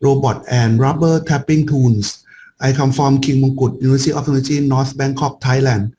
robot and rubber tapping tools. I come from King Mongkut University of Technology, North Bangkok, Thailand.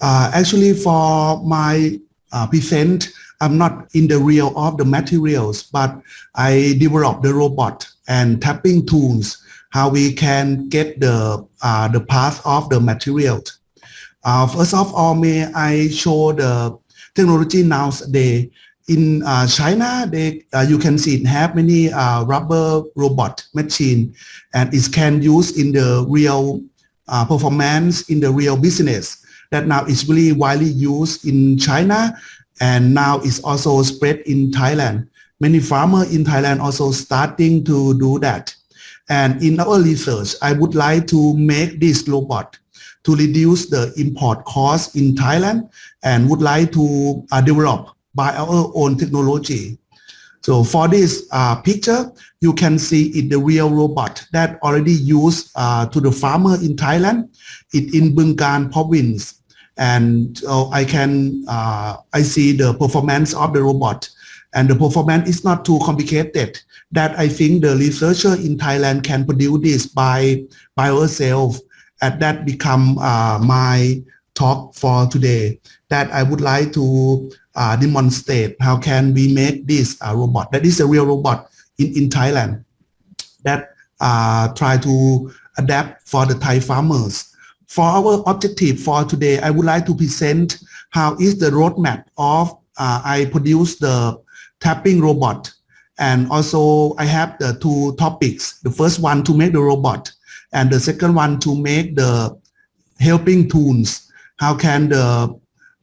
Uh, actually, for my uh, present, I'm not in the real of the materials, but I developed the robot and tapping tools, how we can get the uh, the path of the materials. Uh, first of all, may I show the technology nowadays in uh, China, they uh, you can see it have many uh, rubber robot machine, and it can use in the real uh, performance in the real business. That now is really widely used in China, and now it's also spread in Thailand. Many farmers in Thailand also starting to do that. And in our research, I would like to make this robot to reduce the import cost in Thailand and would like to uh, develop by our own technology. So for this uh, picture, you can see it the real robot that already used uh, to the farmer in Thailand, it in Bungan province. And uh, I can, uh, I see the performance of the robot and the performance is not too complicated that I think the researcher in Thailand can produce this by, by ourselves and that become uh, my talk for today that I would like to uh, demonstrate how can we make this uh, robot that is a real robot in, in Thailand that uh, try to adapt for the Thai farmers. For our objective for today, I would like to present how is the roadmap of uh, I produce the tapping robot and also I have the two topics. The first one to make the robot and the second one to make the helping tools. How can the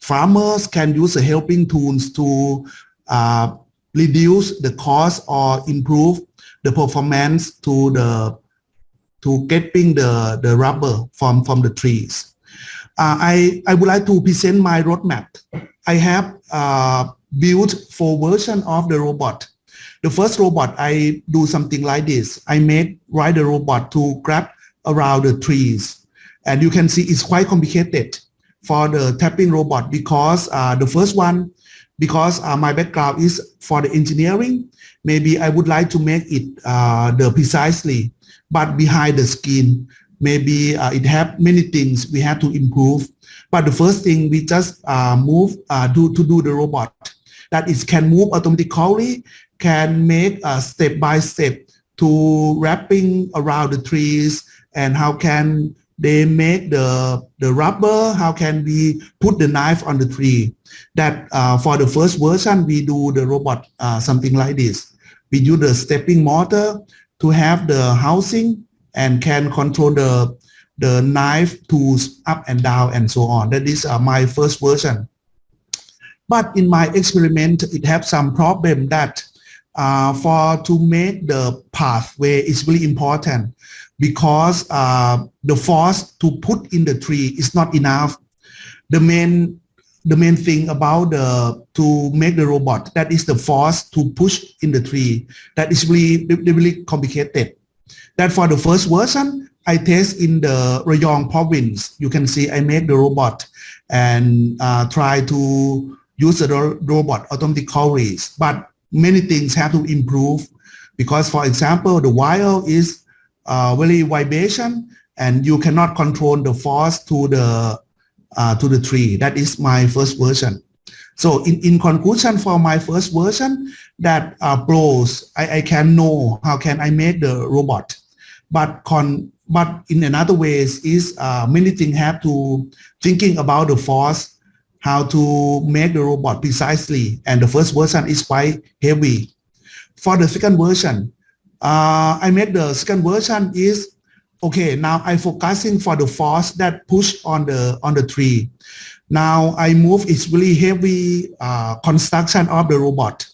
farmers can use the helping tools to uh, reduce the cost or improve the performance to the to getting the, the rubber from, from the trees. Uh, I, I would like to present my roadmap. I have uh, built four versions of the robot. The first robot, I do something like this. I made ride the robot to grab around the trees. And you can see it's quite complicated for the tapping robot because uh, the first one, because uh, my background is for the engineering, maybe I would like to make it uh, the precisely, but behind the skin, maybe uh, it have many things we have to improve. But the first thing we just uh, move uh, to, to do the robot, that it can move automatically, can make a step by step to wrapping around the trees and how can they make the, the rubber, how can we put the knife on the tree. That uh, for the first version, we do the robot uh, something like this. We use the stepping motor to have the housing and can control the, the knife tools up and down and so on. That is uh, my first version. But in my experiment, it have some problem that uh, for to make the pathway is really important because uh, the force to put in the tree is not enough. The main the main thing about the to make the robot that is the force to push in the tree that is really really complicated. That for the first version I test in the Rayong province. You can see I make the robot and uh, try to use the robot automatic automatically, but many things have to improve because for example the wire is uh, very vibration and you cannot control the force to the uh, to the tree. That is my first version. So in, in conclusion for my first version that uh, I, I can know how can I make the robot. But con but in another ways is uh, many things have to thinking about the force, how to make the robot precisely. And the first version is quite heavy. For the second version, uh, I made the second version is okay. Now I focusing for the force that push on the on the tree. Now I move it's really heavy uh, construction of the robot.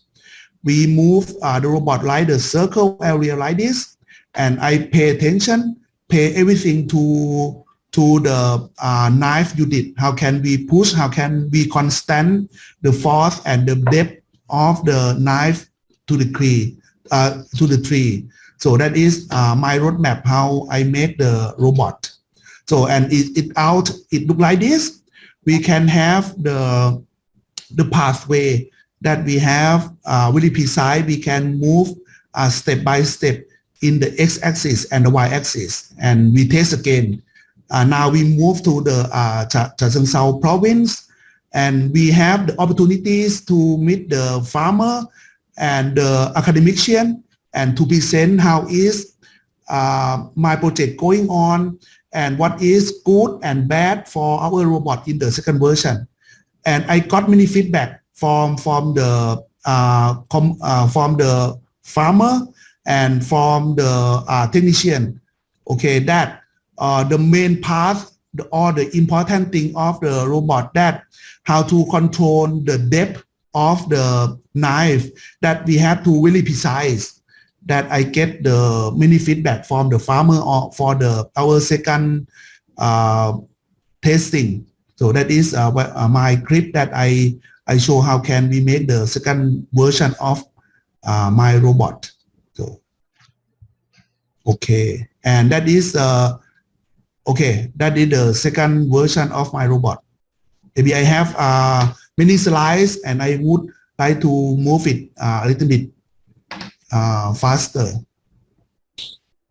We move uh, the robot like the circle area like this, and I pay attention, pay everything to to the uh, knife you did. How can we push? How can we constant the force and the depth of the knife to the tree? Uh, to the tree. So that is uh, my roadmap how I make the robot. So and it, it out it look like this. We can have the the pathway that we have uh, really precise. We can move uh, step by step in the x-axis and the y-axis, and we test again. Uh, now we move to the uh, province, and we have the opportunities to meet the farmer and the academician and to present how is uh, my project going on and what is good and bad for our robot in the second version. And I got many feedback from from the uh, com, uh, from the farmer and from the uh, technician. Okay, that uh, the main part the, or the important thing of the robot that how to control the depth of the knife that we have to really precise that I get the many feedback from the farmer or for the our second uh, testing. So that is uh, uh, my clip that I I show how can we make the second version of uh, my robot. So okay, and that is uh, okay. That is the second version of my robot. Maybe I have uh, many slides and I would like to move it uh, a little bit uh, faster.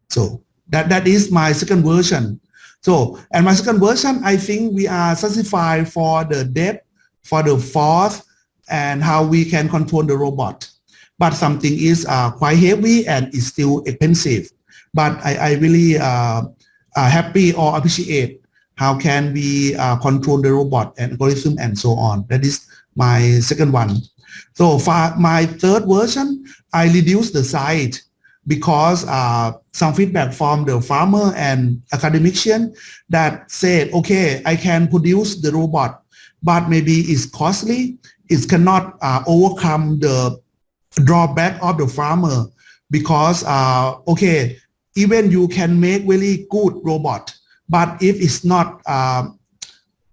So that, that is my second version. So, and my second version, I think we are satisfied for the depth, for the force, and how we can control the robot. But something is uh, quite heavy and is still expensive. But I, I really uh, happy or appreciate how can we uh, control the robot and algorithm and so on. That is my second one. So for my third version, I reduced the size because uh, some feedback from the farmer and academician that said, okay, I can produce the robot, but maybe it's costly. It cannot uh, overcome the drawback of the farmer because, uh, okay, even you can make really good robot, but if it's not uh,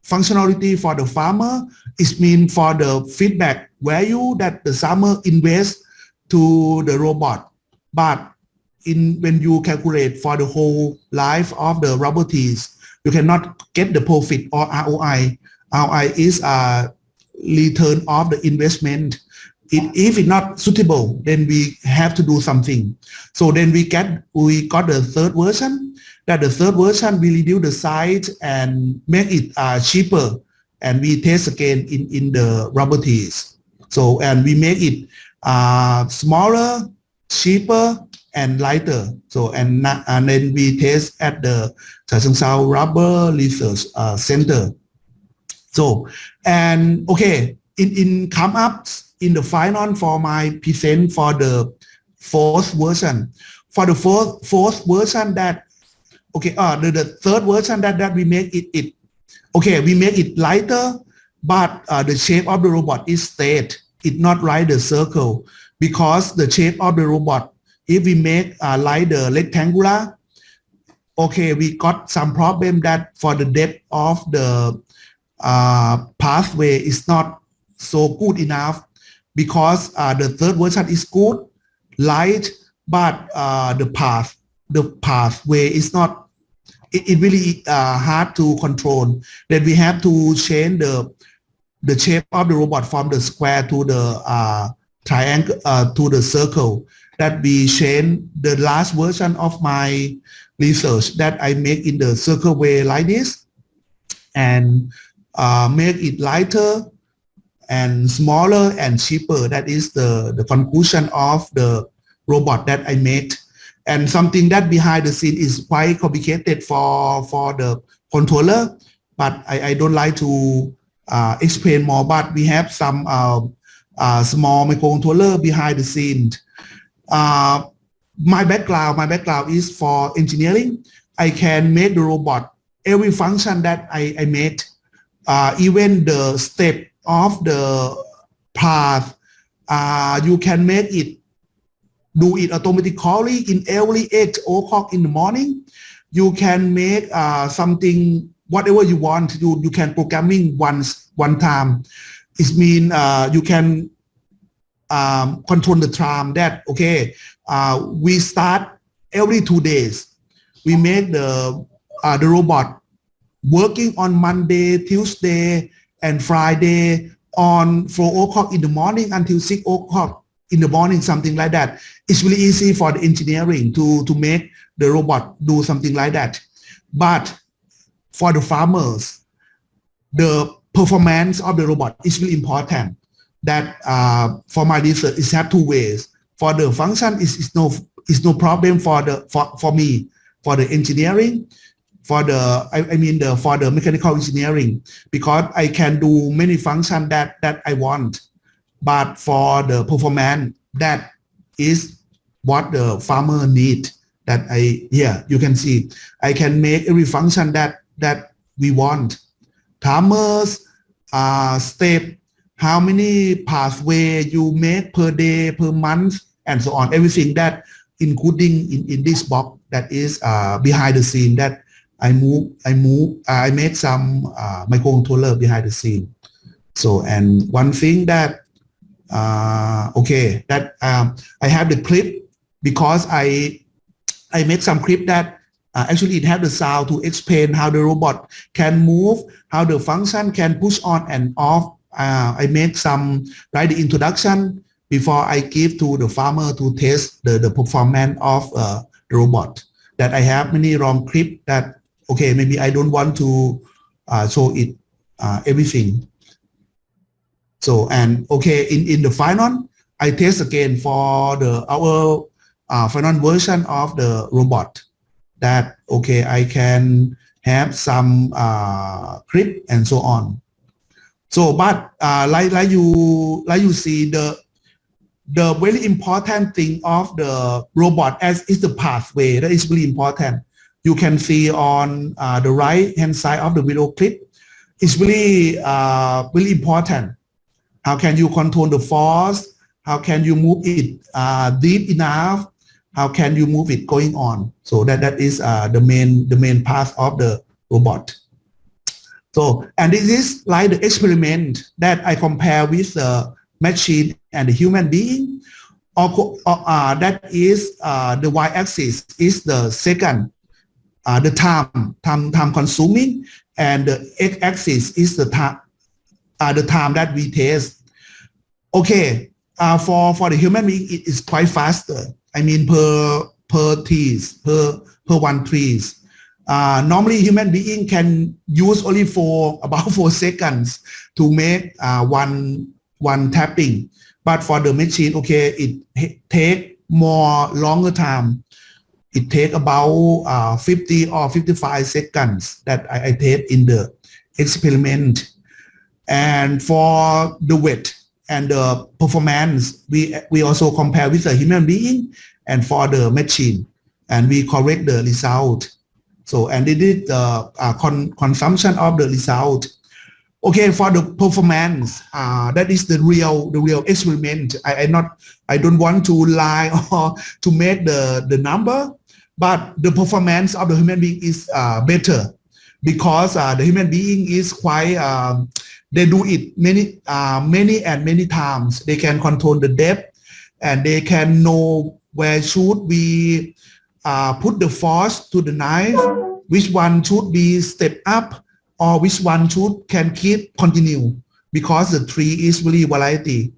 functionality for the farmer, it means for the feedback value that the farmer invests to the robot. But in when you calculate for the whole life of the robotics, you cannot get the profit or ROI. ROI is a return of the investment. It, if it's not suitable, then we have to do something. So then we get we got the third version. That the third version we reduce the size and make it uh, cheaper, and we test again in in the robotics. So and we make it uh, smaller, cheaper, and lighter. So and and then we test at the Chachoengsao Rubber Research uh, Center. So and okay, in in come up in the final for my present for the fourth version. For the fourth fourth version that okay, uh the, the third version that that we make it it okay we make it lighter, but uh, the shape of the robot is straight. It not like the circle because the shape of the robot if we make uh, like the rectangular okay we got some problem that for the depth of the uh, pathway is not so good enough because uh, the third version is good light but uh, the path the pathway is not it, it really uh, hard to control then we have to change the the shape of the robot from the square to the uh, triangle uh, to the circle that we change the last version of my research that I make in the circle way like this and uh, make it lighter and smaller and cheaper. That is the, the conclusion of the robot that I made. And something that behind the scene is quite complicated for, for the controller, but I, I don't like to uh, explain more, but we have some uh, uh, small microcontroller behind the scene. Uh, my background, my background is for engineering. I can make the robot. Every function that I, I made, uh, even the step of the path, uh, you can make it, do it automatically in every 8 o'clock in the morning. You can make uh, something, whatever you want, you, you can programming once, one time. It means uh, you can um, control the time that okay uh, we start every two days we make the uh, the robot working on monday tuesday and friday on 4 o'clock in the morning until 6 o'clock in the morning, something like that. It's really easy for the engineering to, to make the robot do something like that. But for the farmers, the performance of the robot is really important. That uh, for my research, it have two ways. For the function, is is no is no problem for the for, for me for the engineering for the I, I mean the for the mechanical engineering because I can do many functions that that I want but for the performance that is what the farmer need that I yeah you can see. I can make every function that that we want. Timers uh step how many pathway you make per day per month and so on. Everything that including in, in this box that is uh, behind the scene that I move, I move, I made some uh, microcontroller behind the scene. So, and one thing that, uh, okay, that um, I have the clip because I, I made some clip that uh, actually it have the sound to explain how the robot can move, how the function can push on and off. Uh, I made some right the introduction before I give to the farmer to test the, the performance of uh, the robot. That I have many wrong clip that okay, maybe I don't want to uh, show it uh, everything. So, and okay, in, in the final, I test again for the our uh, final version of the robot that, okay, I can have some uh, clip and so on. So, but uh, like, like you, like you see the, the very important thing of the robot as is the pathway that is really important you can see on uh, the right hand side of the video clip. It's really, uh, really important. How can you control the force? How can you move it uh, deep enough? How can you move it going on? So that, that is uh, the main, the main part of the robot. So, and this is like the experiment that I compare with the machine and the human being. Or, uh, that is uh, the y-axis is the second uh, the time, time, time consuming, and the x-axis is the time, uh, the time that we test. Okay, uh, for for the human being, it is quite faster. I mean, per per trees, per per one trees. Uh, normally, human being can use only for about four seconds to make uh, one one tapping, but for the machine, okay, it take more longer time it take about uh, 50 or 55 seconds that I, I take in the experiment. And for the weight and the performance, we, we also compare with the human being and for the machine, and we correct the result. So, and they did the uh, con consumption of the result. Okay, for the performance, uh, that is the real the real experiment. I, I not I don't want to lie or to make the the number, but the performance of the human being is uh, better because uh, the human being is quite um, they do it many uh, many and many times. They can control the depth and they can know where should we uh, put the force to the knife which one should be step up or which one should can keep continue because the tree is really variety.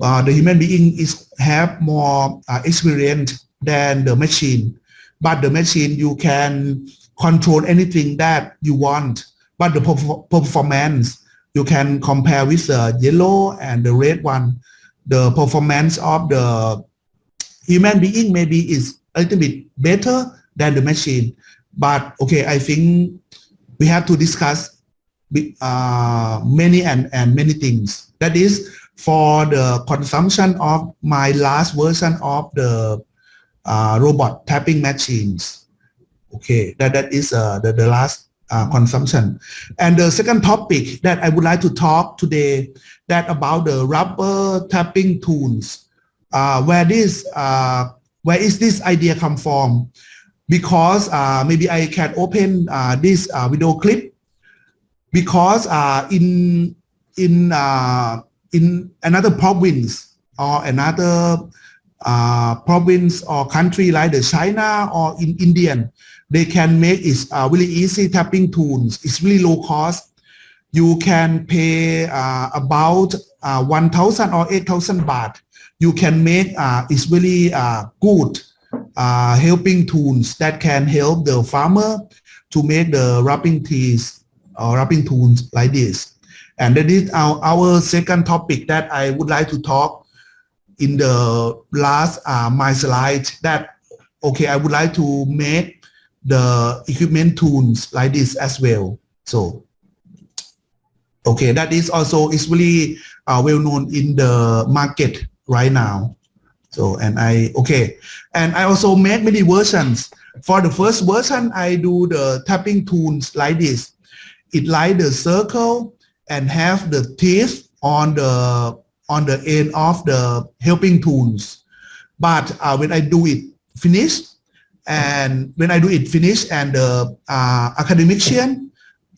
Uh, the human being is have more uh, experience than the machine but the machine you can control anything that you want but the performance you can compare with the yellow and the red one. The performance of the human being maybe is a little bit better than the machine. But okay i think we have to discuss uh, many and, and many things. That is for the consumption of my last version of the uh, robot tapping machines. Okay, that, that is uh, the, the last uh, consumption. And the second topic that I would like to talk today that about the rubber tapping tools. Uh, where this, uh, where is this idea come from? Because uh, maybe I can open uh, this uh, video clip because in in in another province or another province or country like the China or in Indian, they can make it uh, really easy tapping tools. It's really low cost. You can pay uh, about uh, 1,000 or 8,000 baht you can make uh, is really uh, good uh, helping tools that can help the farmer to make the wrapping teas or wrapping tools like this. And that is our, our second topic that I would like to talk in the last uh, my slide that okay I would like to make the equipment tools like this as well. So okay that is also is really uh, well known in the market right now. So and I okay and I also make many versions. For the first version I do the tapping tools like this. It like the circle and have the teeth on the on the end of the helping tools. But uh, when I do it finish, and when I do it finish, and the uh, academician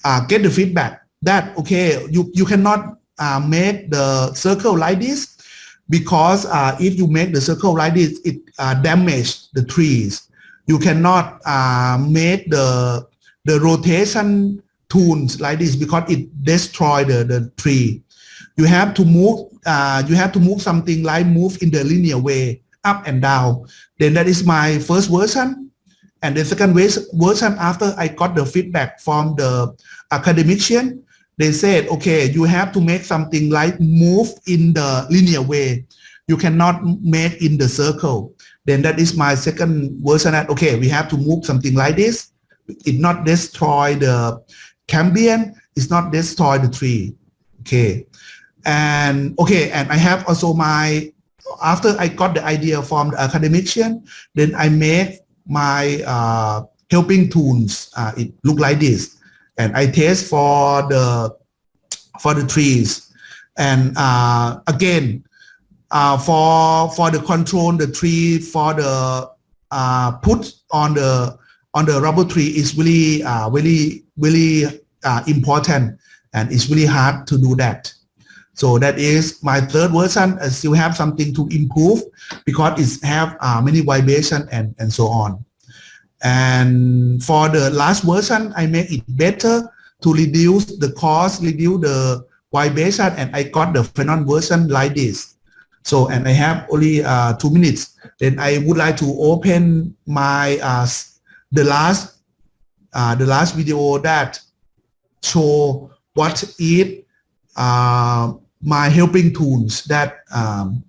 uh, get the feedback that okay, you you cannot uh, make the circle like this because uh, if you make the circle like this, it uh, damage the trees. You cannot uh, make the the rotation tools like this because it destroy the, the tree. You have to move, uh, you have to move something like move in the linear way, up and down. Then that is my first version. And the second version after I got the feedback from the academician, they said, okay, you have to make something like move in the linear way. You cannot make in the circle. Then that is my second version that, okay, we have to move something like this. It not destroy the Cambian it's not destroy the tree. Okay. And okay, and I have also my after I got the idea from the academician, then I make my uh, helping tools. Uh, it look like this, and I test for the for the trees, and uh, again uh, for for the control the tree for the uh, put on the on the rubber tree is really uh, really really important and it's really hard to do that. So that is my third version. I still have something to improve because it have uh, many vibration and, and so on. And for the last version, I make it better to reduce the cost, reduce the vibration, and I got the Phenon version like this. So, and I have only uh, two minutes. Then I would like to open my uh, the last uh, the last video that show what is uh, my helping tools that um,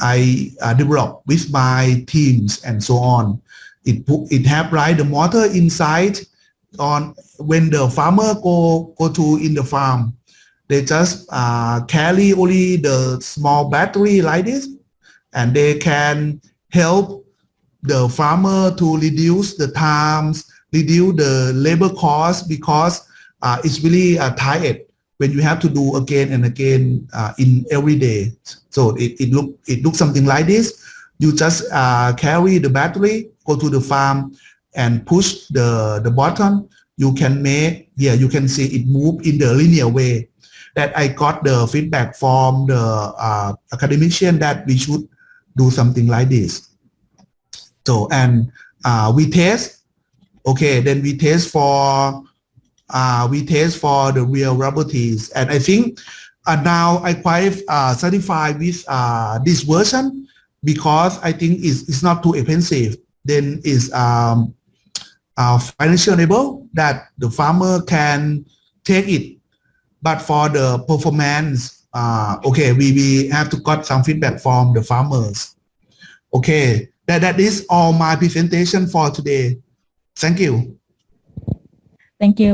I uh, develop with my teams and so on. It it have right the motor inside on when the farmer go go to in the farm. They just uh, carry only the small battery like this, and they can help the farmer to reduce the times, reduce the labor cost because uh, it's really uh, tired when you have to do again and again uh, in every day. So it, it look it looks something like this. You just uh, carry the battery, go to the farm, and push the the button. You can make yeah you can see it move in the linear way. That I got the feedback from the uh, academician that we should do something like this. So and uh, we test. Okay, then we test for uh, we test for the real rubber tees. And I think uh, now I quite uh, satisfied with uh, this version because I think it's, it's not too expensive. Then it's um, uh, financial able that the farmer can take it. But for the performance, uh, okay, we, we have to got some feedback from the farmers. Okay, that, that is all my presentation for today. Thank you. Thank you